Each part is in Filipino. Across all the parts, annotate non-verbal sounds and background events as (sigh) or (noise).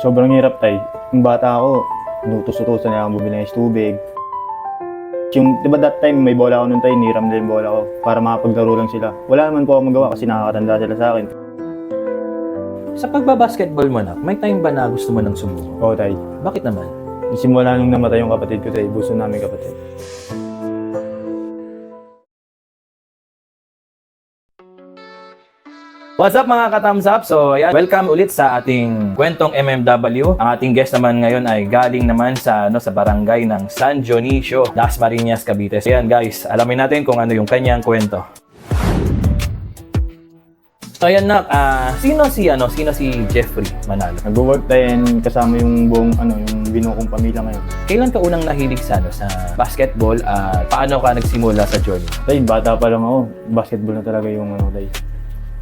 Sobrang hirap tay. Yung bata ako, nutos-utusan na ako bumili ng tubig. Yung, di ba that time may bola ako nun tay, niram na yung bola ko para makapaglaro lang sila. Wala naman po ako magawa kasi nakakatanda sila sa akin. Sa pagbabasketball mo na, may time ba na gusto mo nang sumuko? Oo tay. Bakit naman? Simula nung namatay yung kapatid ko tay, buso namin kapatid. What's up mga ka-thumbs up? So, ayan, welcome ulit sa ating kwentong MMW. Ang ating guest naman ngayon ay galing naman sa ano sa barangay ng San Dionisio, Las Marinas, Cavite. So, ayan guys, alamin natin kung ano yung kanyang kwento. So, ayan na, ah, sino si ano, sino si Jeffrey Manalo? Nag-work tayo and kasama yung buong ano, yung binuo kong pamilya ngayon. Kailan ka unang nahilig sa ano, sa basketball at paano ka nagsimula sa journey? Tay, bata pa lang ako. Basketball na talaga yung ano tay.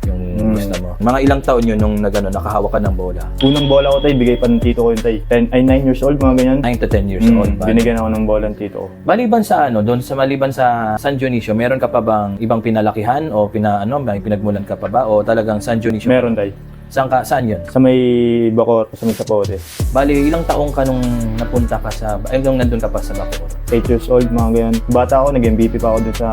Yung Mm. gusto mo. Mga ilang taon yun nung nagano nakahawak ka ng bola? Unang bola ko tay, bigay pa ng tito ko yun tay. 10, ay 9 years old, mga ganyan. 9 to 10 years Mm, old ba? binigyan ako ng bola ng tito ko. Maliban sa ano, doon sa maliban sa San Dionisio, meron ka pa bang ibang pinalakihan o pina ano, may pinagmulan ka pa ba o talagang San Dionisio? Meron tay. Saan ka saan 'yun? Sa may Bacor, sa may Sapote. Bali, ilang taong ka nung napunta ka sa ay nung nandun ka pa sa Bacoor? 8 years old, mga ganyan. Bata ako, nag-MVP pa ako dun sa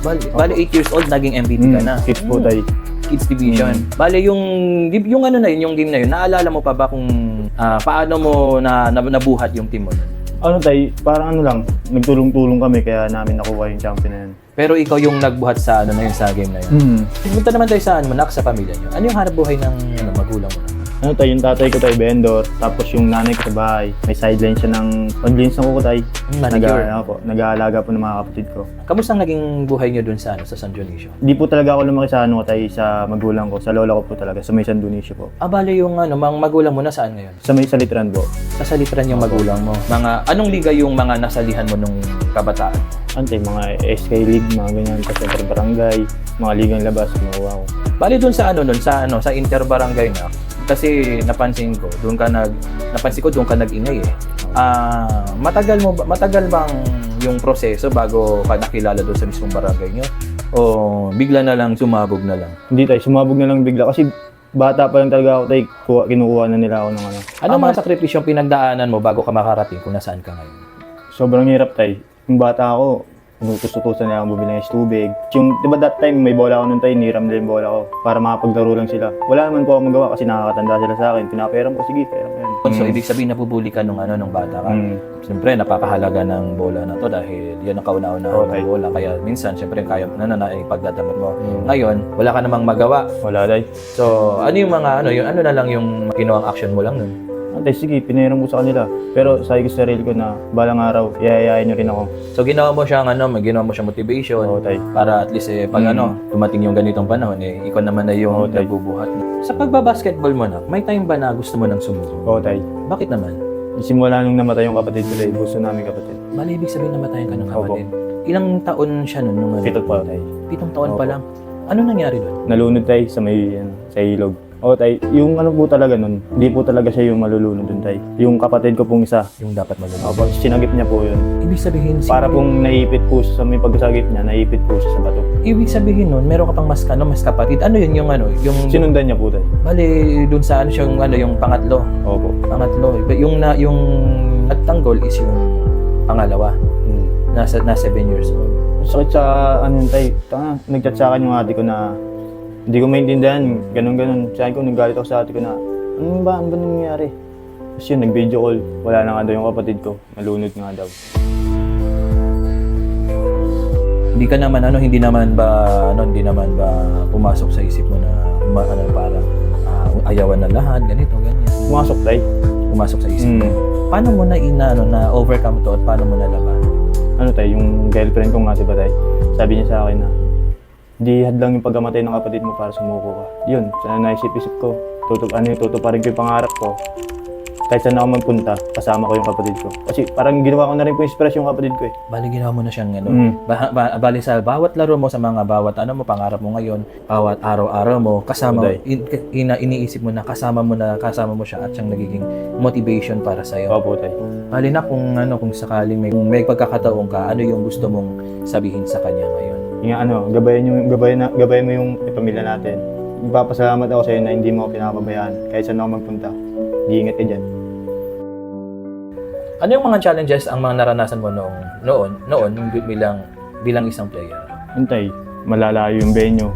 Bali, bali 8 years old naging MVP ka Mm, na. kids po Mm, tay. Kids division. Bali yung yung ano na yun, yung game na yun, naalala mo pa ba kung ah, paano mo na, na nabuhat yung team mo nun? Ano tay, parang ano lang, nagtulong-tulong kami kaya namin nakuha yung champion na yun. Pero ikaw yung nagbuhat sa ano na yun sa game na yun. Hmm. Punta naman tayo sa ano, nak sa pamilya niyo. Ano yung hanap buhay ng ano, magulang mo? Ano tay, yung tatay ko tay, vendor. Tapos yung nanay ko sa bahay. May sideline siya ng pag-jeans ng kuko tay. Mm, Nag, manicure. ano po, nag-aalaga po ng mga kapatid ko. Kamusta ang naging buhay niyo dun sa ano, sa San Dionisio? Di po talaga ako lumaki sa ano tay, sa magulang ko. Sa lola ko po talaga, sa may San Dionisio po. Ah, bale yung ano, mga magulang mo na saan ngayon? Sa may salitran po. Sa salitran yung magulang mo. Mga anong liga yung mga nasalihan mo nung kabataan? Tay, mga SK League, mga ganyan. Tapos yung barangay, mga ligang labas, makuha ko. Bale dun sa ano dun sa ano sa interbarangay na kasi napansin ko doon ka nag napansin ko doon ka nag-ingay eh. Ah, matagal mo ba- matagal bang yung proseso bago ka nakilala doon sa mismong barangay niyo? O bigla na lang sumabog na lang? Hindi tay, sumabog na lang bigla. Kasi bata pa lang talaga ako tay, kuha, kinukuha na nila ako ng ano. Ano mga sakripisyong pinagdaanan mo bago ka makarating kung nasaan ka ngayon? Sobrang hirap tay. Yung bata ako, nutos-utusan na ako bumili ng tubig. Yung, di ba that time may bola ako nun tay, niram na yung bola ko para makapaglaro lang sila. Wala naman po ako magawa kasi nakakatanda sila sa akin. Pinaperam ko, sige, pera mo yan. So, ibig sabihin napubuli ka nung ano nung bata ka. Mm. Siyempre, napakahalaga ng bola na to dahil yan ang kauna-una Okay. ng bola. Kaya minsan, siyempre, kaya mo na na ipagdadamot mo. Mm. Ngayon, wala ka namang magawa. Wala tay. So, ano yung mga, ano, yung, ano na lang yung ginawang action mo lang nun? Antay, sige, pinahiram ko sa kanila. Pero sabi ko sa sarili ko na balang araw, iayayain nyo rin ako. So, ginawa mo siyang, ano, ginawa mo siyang motivation Oo, tay. para at least, eh, pag Mm. ano, dumating yung ganitong panahon, eh, ikaw naman na yung tay. nagbubuhat. Sa pagbabasketball mo na, may time ba na gusto mo nang sumuko? Oo, tay. Bakit naman? Simula nung namatay yung kapatid ko tay, gusto namin kapatid. Bali, ibig sabihin namatayan ka ng Opo. kapatid. Ilang taon siya nun? Nung, ano? Pa tay. Pitong taon pa Opo. lang. Ano nangyari doon? Nalunod tay sa may, ano, sa ilog. Oo, tay. Yung ano po talaga nun, hindi po talaga siya yung malulunod dun, tay. Yung kapatid ko pong isa, Yung dapat malulunod. Opo, sinagip niya po yun. Ibig sabihin, si- Para pong naipit po siya sa may pagkasagip niya, naipit po siya sa bato. ibig sabihin nun, meron ka pang mas kano, mas kapatid. Ano yun yung ano, yung Sinundan niya po tayo. bali doon sa ano siyang ano yung pangatlo. Opo. Pangatlo. Iba- Yung na yung nagtanggol is yung pangalawa. Hmm. Nasa na 7 years old. Sakit sa ano yun tayo. Tanga, nagchat sa akin yung ate ko na hindi ko maintindihan. Ganun ganun. Sabi ko, nagalit ako sa ate ko na ano ba, ano ba nangyayari? Tapos yun, nag-video call. Wala na nga daw yung kapatid ko. Nalunod nga daw. Hindi ka naman ano, hindi naman ba ano, hindi naman ba pumasok sa isip mo na ma, ano parang ah, ayawan na lahat, ganito, ganyan. Pumasok tayo. Pumasok sa isip mo. Hmm. Paano mo na ina ano, na overcome to at paano mo nalaban? Ano tayo, yung girlfriend kong ate ba tayo? Sabi niya sa akin na, di hadlang yung pagkamatay ng kapatid mo para sumuko ka. Yun, sa naisip-isip ko, tutup, ano yung tutuparin ko yung pangarap ko. Kahit saan ako magpunta, kasama ko yung kapatid ko. Kasi parang ginawa ko na rin po inspirasyon yung kapatid ko eh. Bali ginawa mo na siyang ano. Mm. Ba- ba- bali sa bawat laro mo sa mga bawat ano mo pangarap mo ngayon, bawat araw-araw mo kasama Uday. in, ina, iniisip mo na kasama mo na kasama mo siya at siyang nagiging motivation para sa iyo. Opo tayo. Bali na kung ano kung sakaling may kung may pagkakataon ka, ano yung gusto mong sabihin sa kanya ngayon? Yung ano, gabayan, yung, gabayan, na, gabayan mo yung pamilya natin. Magpapasalamat ako sa iyo na hindi mo ako pinapabayaan kahit saan ako magpunta. Di-ingat ka dyan. Ano yung mga challenges ang mga naranasan mo noong noon, noon bilang bilang isang player? Antay, malalayo yung venue.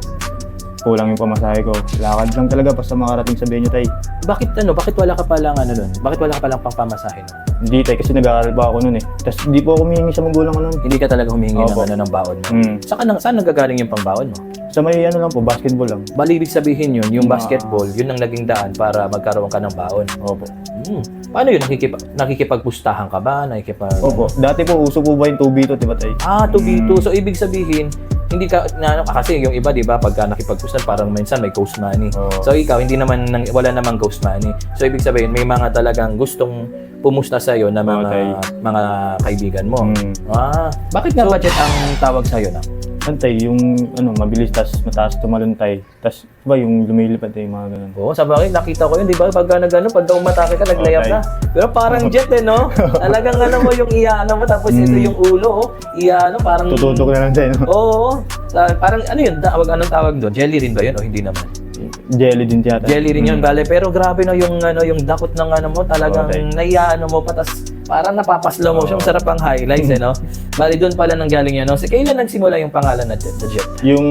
Kulang yung pamasahe ko. Lakad lang talaga basta makarating sa venue, tay. Bakit ano, bakit wala ka palang ano nun? Bakit wala ka palang pangpamasahe nun? Hindi, tay, kasi nag-aaral pa ako nun eh. Tapos hindi po ako humihingi sa magulang ko nun. Hindi ka talaga humingi ng Opo. ano ng baon mo. Hmm. Saan, nang, saan nagagaling yung pangbaon mo? Sa may ano lang po, basketball lang. Bali, ibig sabihin yun, yung Ah. basketball, yun ang naging daan para magkaroon ka ng baon. Opo. Hmm. Paano yun? Nakikip, nakikipagpustahan ka ba? Nakikipag... Opo. Dati po, uso po ba yung 2B2, di ba, tay? Ah, 2v2. Hmm. So, ibig sabihin, hindi ka, na, ano, kasi yung iba, di ba, pagka nakipagpustahan, parang minsan may ghost money. Oo. So, ikaw, hindi naman, nang- wala namang ghost money. So, ibig sabihin, may mga talagang gustong pumusta sa'yo na mga, Okay. mga kaibigan mo. Hmm. Ah, bakit nga budget ang tawag sa'yo na? Antay, yung ano, mabilis, tas mataas tumalon, tay. Tas, ba, yung lumilipad, tay, mga ganun. Oo, sa bagay, nakita ko yun, di ba? Pagka nag, ano, pagka umatake ka, nag-layup Okay. na. Pero parang (laughs) jet eh, no? Talagang ano mo, yung iyaano mo, tapos ito Mm. yung ulo, oh. Iyaano, parang... Tututok na lang, tay, no? Oo. Sa- parang ano yun, tawag, anong tawag doon? Jelly rin ba yun o hindi naman? Jelly din tiyata. Jelly rin yun, Mm. bale. Pero grabe no, yung, ano, yung dakot ng ano mo, talagang Okay. naiyaano mo, patas parang napapaslow mo siya, Oo. masarap ang highlights, eh, no? Bali, doon pala nanggaling yun, no? So, kailan nagsimula yung pangalan na Jet? The Jet? Yung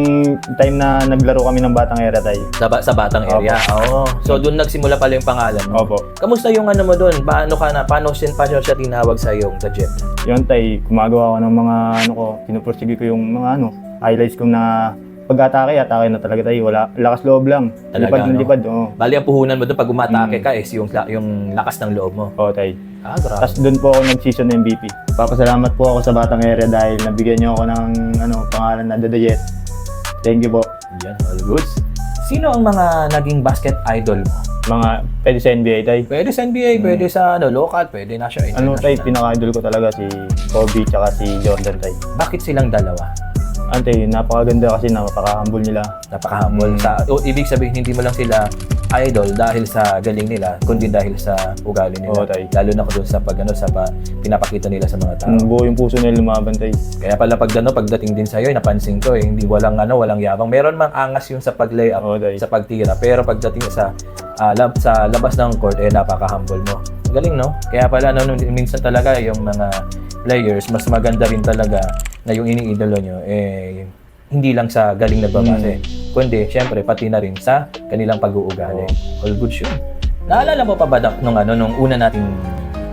time na naglaro kami ng Batang Era, tay. Sa, ba- sa Batang area. Oo. So, doon nagsimula pala yung pangalan mo. Opo. Kamusta yung ano mo doon? Paano ka na? Paano siya, paano siya tinawag sa yung The Jet? Yun, tay, gumagawa ko ng mga, ano ko, pinupursige ko yung mga, ano, highlights ko na pag-atake, atake na talaga tayo. Wala, lakas loob lang. Talaga, lipad no? lipad, oo. Bali, ang puhunan mo doon pag umatake Mm. ka is yung, yung lakas ng loob mo. Oo, tay. Ah, grabe. Tapos doon po ako nag-season MVP. Papasalamat po ako sa Batang Area dahil nabigyan niyo ako ng ano, pangalan na Dadayet. Thank you po. Yan, all goods. Sino ang mga naging basket idol mo? Mga pwede sa NBA, tay. Pwede sa NBA, pwede sa ano, local, pwede na siya Ano, international. pinaka-idol ko talaga si Kobe tsaka si Jordan, tay. Bakit silang dalawa? Ante, napakaganda kasi napaka-humble nila. Napaka-humble. Mm. Sa, o, ibig sabihin, hindi mo lang sila idol dahil sa galing nila, kundi dahil sa ugali nila. Oo, tay. Lalo na doon sa pag, ano, sa pa, pinapakita nila sa mga tao. Ang buo yung puso nila lumaban, tay. Kaya pala pag ano, pagdating din sa'yo, napansin ko eh, hindi walang ano, walang yabang. Meron mang angas yung sa pag-layup, Oo, tay. sa pagtira. Pero pagdating sa ah, lab, sa labas ng court, eh napaka-humble mo. Galing, no? Kaya pala, ano, minsan talaga yung mga players, mas maganda rin talaga na yung iniidolo nyo, eh, hindi lang sa galing na babase, kundi, syempre, pati na rin sa kanilang pag-uugali. All good yun. Naalala mo pa ba, Dak, nung, ano, nung una nating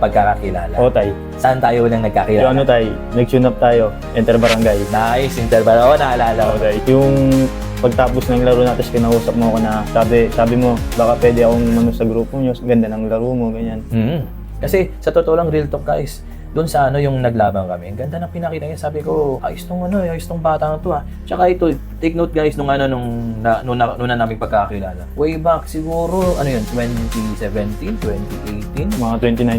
pagkakakilala? Oo, tay. Saan tayo Yung nagkakilala? ano, tay, nag-tune up tayo. Enter barangay. Nice, interval. Oo, naalala ko. Oo, tay. Yung pagtapos ng laro natin, kinausap mo ako na sabi, sabi mo, baka pwede akong mano sa grupo nyo. Ganda ng laro mo, ganyan. Mm. Kasi sa totoo lang, real talk guys, doon sa ano yung naglaban kami, ang ganda ng pinakita niya. Sabi ko, ayos tong ano, ayos tong bata na to ah. Tsaka ito, take note guys, nung ano, nung, na, nung, na, nung na namin pagkakilala. Way back siguro, ano yun, 2017, 2018? Mga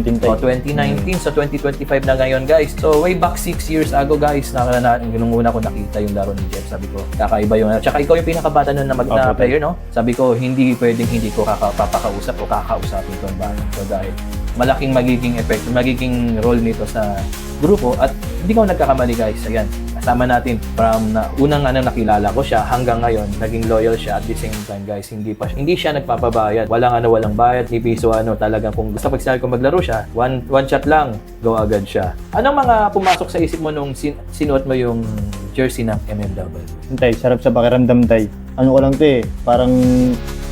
2019 tay. O 2019, so 2025 na ngayon guys. So way back 6 years ago guys, na, na, nung una ko nakita yung laro ni Jeff, sabi ko, kakaiba yung, tsaka ikaw yung pinakabata nun na, mag, na player, no? Sabi ko, hindi pwedeng hindi ko kakapapakausap o kakausapin ko ang bata. So dahil malaking magiging effect, magiging role nito sa grupo at hindi ko nagkakamali guys. Ayan, kasama natin from na unang ano nakilala ko siya hanggang ngayon naging loyal siya at the same time guys hindi pa hindi siya nagpapabayad walang ano walang bayad ni piso ano talagang kung gusto pag ko maglaro siya one one shot lang go agad siya anong mga pumasok sa isip mo nung sin- sinuot mo yung jersey ng MMW Tay, sarap sa pakiramdam, tay. Ano ko lang to eh, parang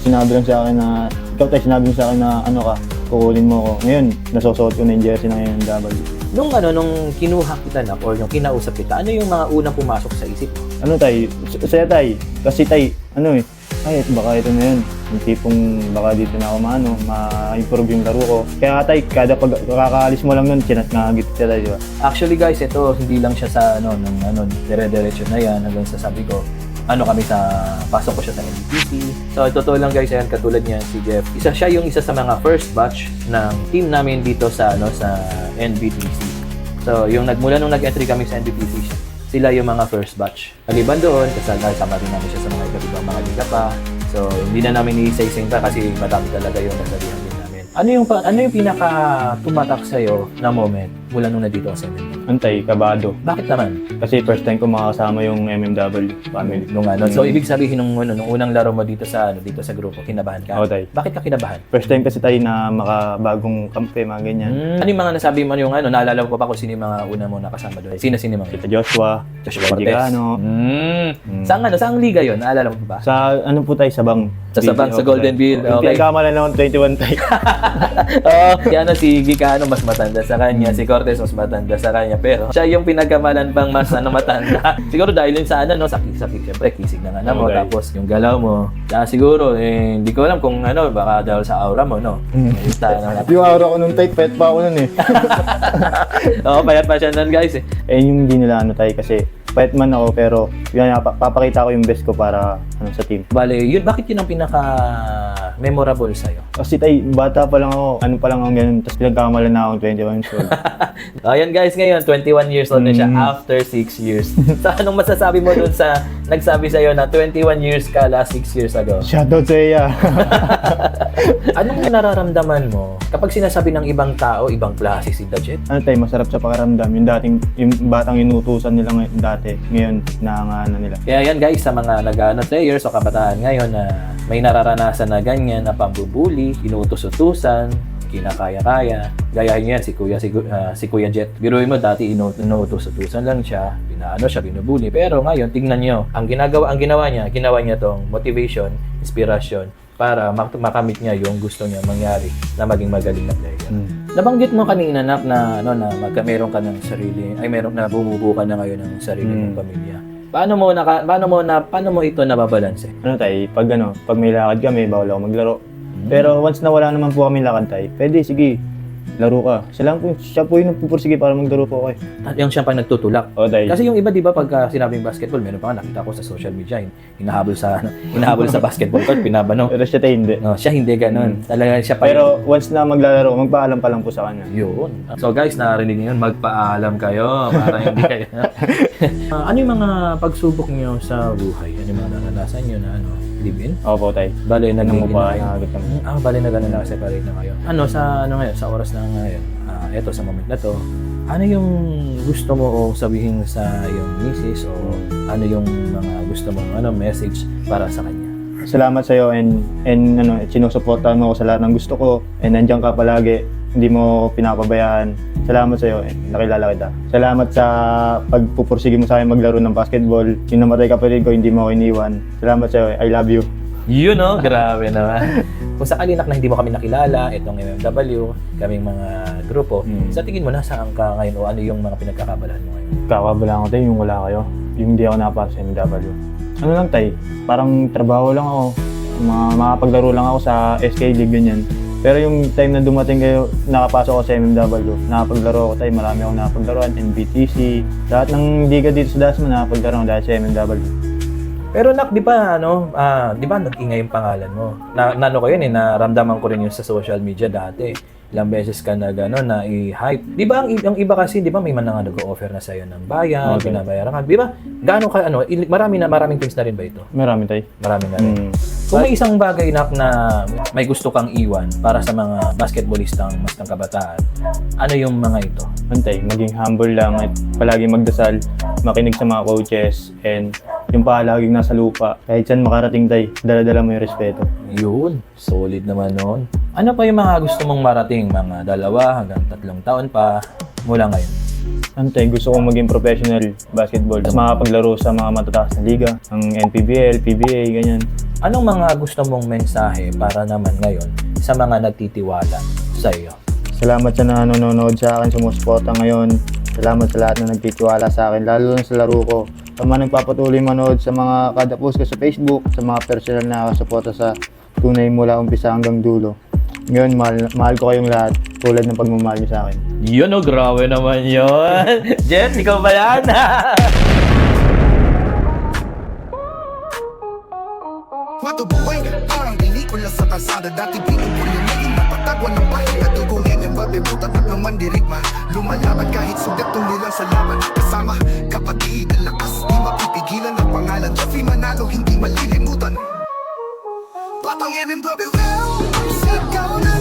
sinabi lang sa akin na, ikaw tay, sinabi mo sa akin na ano ka, kukulin mo ako. Ngayon, nasusuot ko na yung jersey ng MMW. nung ano nung kinuha kita na or yung kinausap kita ano yung mga unang pumasok sa isip mo Ano tay, saya tay, kasi tay, ano eh, ay, baka ito na yun. Yung tipong baka dito na ako maano, ma-improve yung laro ko. Kaya tay, kada pag kakaalis mo lang nun, chinat nga git siya tay, di ba? Actually guys, ito hindi lang siya sa ano ng ano dire-diretso na yan hanggang sa sabi ko ano kami sa pasok ko siya sa NBTC. So totoo lang guys, ayan katulad niya si Jeff. Isa siya yung isa sa mga first batch ng team namin dito sa ano sa NBTC. So yung nagmula nung nag-entry kami sa NBTC. Sila yung mga first batch. Maliban doon, kasama kasama rin namin siya sa mga iba't ibang mga liga pa. So hindi na namin i-say-say pa kasi madami talaga yung nagdalihan din namin. Ano yung ano yung pinaka tumatak sa na moment mula nung nandito sa MNW? Antay, kabado. Bakit naman? Kasi first time ko makakasama yung MMW family. Nung ano, so ibig sabihin nung, ano, nung unang laro mo dito sa ano, dito sa grupo, kinabahan ka? Oo, tay. Bakit ka kinabahan? First time kasi tayo na makabagong kampe, mga ganyan. Hmm. Ano yung mga nasabi mo yung ano, naalala ko pa kung sino yung mga una mo nakasama doon? Sino-sino yung mga Kita Joshua, Joshua Cortez. Gigano. Hmm. Mm. Saan ano, saan liga yun? Naalala mo pa ba? Sa ano po tayo, Sabang. Sa Sabang, sa Golden Bill, okay. pinagkamalan naman 21 tayo. (laughs) Oo, kaya ano, si Gicano mas matanda sa kanya, si Cortez mas matanda sa kanya, pero siya yung pinagkamalan pang mas ano, matanda. (laughs) siguro dahil yun sa ano, no, sa sakit, syempre, kisig ng ano mo, Okay. tapos yung galaw mo. Kaya siguro, eh, hindi ko alam kung ano, baka dahil sa aura mo, no? Na (laughs) yung araw ko nung tight, pet pa ako nun eh. (laughs) Oo, payat pa siya nun, guys. Eh. eh yung hindi nila ano tayo kasi pet man ako pero yun, pa- papakita ko yung best ko para ano, sa team. Bale, yun, bakit yun ang pinaka memorable sa'yo? (laughs) Kasi tayo, bata pa lang ako, ano pa lang ako ganun, tapos pinagkamalan na ako 21 years old. (laughs) Ayan guys, ngayon 21 years old na siya Mm. after 6 years. (laughs) so anong masasabi mo dun sa nagsabi sa'yo na 21 years ka last 6 years ago? Shoutout sa iya. Anong nararamdaman mo kapag sinasabi ng ibang tao, ibang klase si Dajet? ano tayo, masarap sa pakaramdam. Yung dating, yung batang inutusan nila ngay- dati, ngayon, naangana nila. Kaya yan guys, sa mga nag-ano players o kabataan ngayon na may nararanasan na ganyan na pambubuli, inuutos-utusan, kinakaya-kaya. Gayahin niyo yan si Kuya si, ah, si Kuya Jet. Biruin mo dati inu- inuutos-utusan lang siya, pinaano siya, binubuli. Pero ngayon tingnan niyo, ang ginagawa ang ginawa niya, ginawa niya tong motivation, inspiration para mak- makamit niya yung gusto niya mangyari na maging magaling na player. Hmm. Nabanggit mo kanina nak na ano na magka meron ka ng sarili ay meron na bumubuo ka na ngayon ng sarili mong Mm. pamilya. Paano mo naka, paano mo na paano mo ito nababalanse? Ano tayo, pag ano, pag may lakad kami, bawal ako maglaro. Hmm. Pero once na wala naman po kami lakad tayo, pwede, sige, laro ka. Siya lang po, siya po yung nagpupursige para maglaro po ako eh. At yung siya pa nagtutulak. O tayo. Kasi yung iba 'di ba pagka sinabing basketball, meron pa nga nakita ko sa social media, hin- hinahabol sa ano, hinahabol sa basketball court, pinabano. (laughs) Pero siya tayo hindi. No, siya hindi ganoon. Talaga siya pa Hmm. Pero once na maglalaro, magpaalam pa lang po sa kanya. Yun. So guys, narinig niyo yun, magpaalam kayo para hindi kayo. (laughs) Ah, ano yung mga pagsubok niyo sa buhay? Ano yung mga naranasan niyo na ano, live-in? Opo tayo. Bale, Nang nag-live-in na nakagat kami. Mm, Ah, bale na gano'n na separate na kayo. Ano sa ano ngayon, sa oras na ngayon, ah, eto sa moment na to, ano yung gusto mo o sabihin sa iyong misis o ano yung mga gusto mong ano message para sa kanya? Salamat sa iyo and and ano, sinusuportahan mo ako sa lahat ng gusto ko and nandiyan ka palagi. Hindi mo ako pinapabayaan. Salamat sa iyo and nakilala kita. Salamat sa pagpupursige mo sa akin maglaro ng basketball. Yung namatay kapatid ko, hindi mo ako iniwan. Salamat sa iyo. I love you. Yun no, grabe naman. (laughs) Kung sakali nak na hindi mo kami nakilala, itong MMW, kaming mga grupo, Mm. sa tingin mo nasaan ka ngayon o ano yung mga pinagkakabalahan mo ngayon? Kakabala ko tayo yung wala kayo. Yung hindi ako napasok sa MW. Ano lang tay, parang trabaho lang ako. Makapaglaro lang ako sa SK League ganyan. Pero yung time na dumating kayo, nakapasok ako sa MMW, nakapaglaro ako tayo, marami akong nakapaglaruan, NBTC, lahat ng liga dito sa Dasma nakapaglaro ako dahil sa MMW. Pero nak, di ba ano, ah, di ba nag-ingay yung pangalan mo? Na, na ano ko yun eh, naramdaman ko rin yun sa social media dati. Ilang beses ka nag ano, na i-hype. Di ba ang, ang iba kasi, di ba may man na nga nag-offer na sa'yo ng bayan, Okay. binabayaran ka. Di ba? Gaano ka ano, il- marami na maraming things na rin ba ito? Marami tayo. Marami na rin. Mm. Kung may isang bagay nak na may gusto kang iwan para sa mga basketballistang mas ng kabataan, ano yung mga ito? Antay, maging humble lang at palagi magdasal, makinig sa mga coaches, and yung palaging nasa lupa. Kahit saan makarating tayo, dala-dala mo yung respeto. Yun, solid naman noon. Ano pa yung mga gusto mong marating? Mga dalawa hanggang tatlong taon pa mula ngayon. Antay, gusto kong maging professional basketball. Tapos makapaglaro sa mga matataas na liga, ang NPBL, PBA, ganyan. Anong mga gusto mong mensahe para naman ngayon sa mga nagtitiwala sa iyo? Salamat sa nanonood sa akin, sumusuporta ngayon. Salamat sa lahat na nagtitiwala sa akin, lalo na sa laro ko. Sa mga nagpapatuloy manood sa mga kada post ko sa Facebook, sa mga personal na suporta sa tunay mula umpisa hanggang dulo. Ngayon, mahal, mahal ko kayong lahat tulad ng pagmamahal niyo sa akin. Yun o, grabe naman yun. (laughs) Jet, ikaw ba yan? (laughs) Matubuhay, parang pelikula sa kalsada Dati pinupuli, naging napatagwan ng pahinga Dugungin yung babibutat at naman dirigma Lumalaban kahit sugat tumilang sa laban Kasama, kapatid, ang lakas. Di mapipigilan ang pangalan. Trophy manalo, hindi malilimutan. Batang MMW, sigaw ng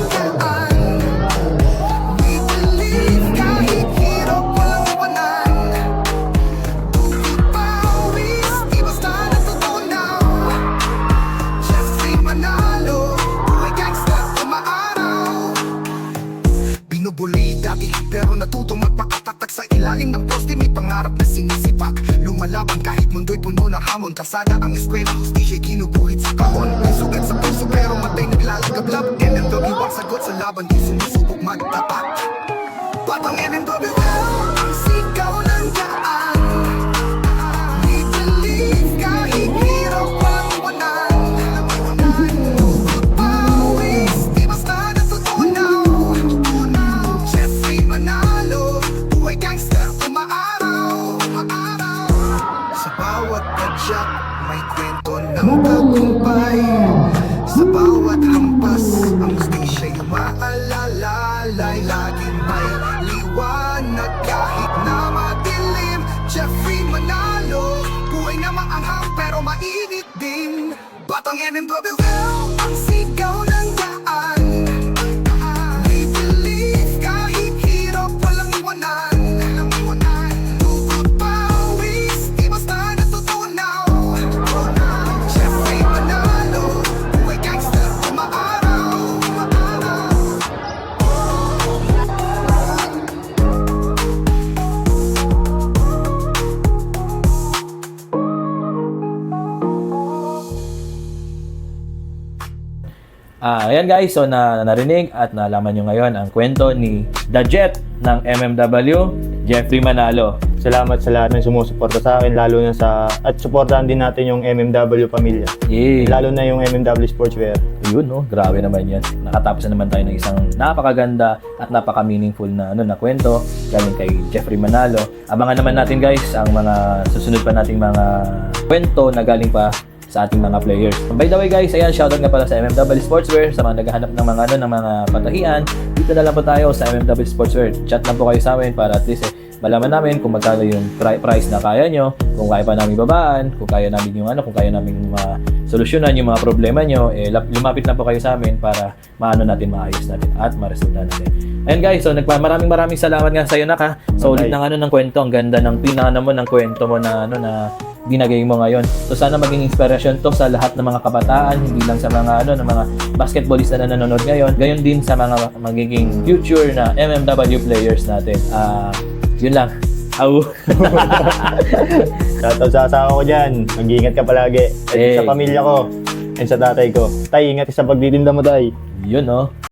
binubuli dati Pero natutong magpakatatag sa ilalim ng poste. May pangarap na sinisipak. Lumalaban kahit mundo'y puno ng hamon. Kasada ang eskwela, hustisya ginubuhit sa kahon. Sugat sa puso pero matay naglalagablab NMW ang sagot sa laban Di sumusubok magtapat. Batang NMW kwento ng tagumpay Sa bawat hampas, ang stisya yung maalalalay Laging may liwanag kahit na madilim. Jeffrey Manalo, buhay na maanghang pero mainit din. Batang NMW, ayan guys, so na narinig at nalaman nyo ngayon ang kwento ni The Jet ng MMW, Jeffrey Manalo. Salamat sa lahat ng sumusuporta sa akin, lalo na sa... At supportahan din natin yung MMW pamilya. Yeah. Lalo na yung MMW Sportswear. Yun, no? Grabe naman yan. Nakatapos na naman tayo ng isang napakaganda at napaka-meaningful na, ano, na kwento galing kay Jeffrey Manalo. Abangan naman natin guys ang mga susunod pa nating mga kwento na galing pa sa ating mga players. By the way guys, ayan, shoutout nga pala sa MMW Sportswear, sa mga naghahanap ng mga ano, ng mga patahian. Dito na lang po tayo sa MMW Sportswear. Chat lang po kayo sa amin para at least eh, malaman namin kung magkano yung pri- price na kaya nyo, kung kaya pa namin babaan, kung kaya namin yung ano, kung kaya namin ma-solusyonan yung mga problema nyo, eh, lumapit lang po kayo sa amin para maano natin, maayos natin at maresulta natin. Ayan guys, so nagpa maraming maraming salamat nga sa iyo Nak ha. Solid Okay. ng ano ng kwento, ang ganda ng pinana mo ng kwento mo na ano na binagay mo ngayon. So sana maging inspirasyon to sa lahat ng mga kabataan, hindi lang sa mga ano ng mga basketballista na nanonood ngayon, gayon din sa mga magiging future na MMW players natin. Ah, yun lang. Au. (laughs) Shoutout sa asawa ko dyan. Mag-iingat ka palagi. At Hey. sa pamilya ko. And sa tatay ko. Tay, ingat ka sa pagtitinda mo, tay. yun no.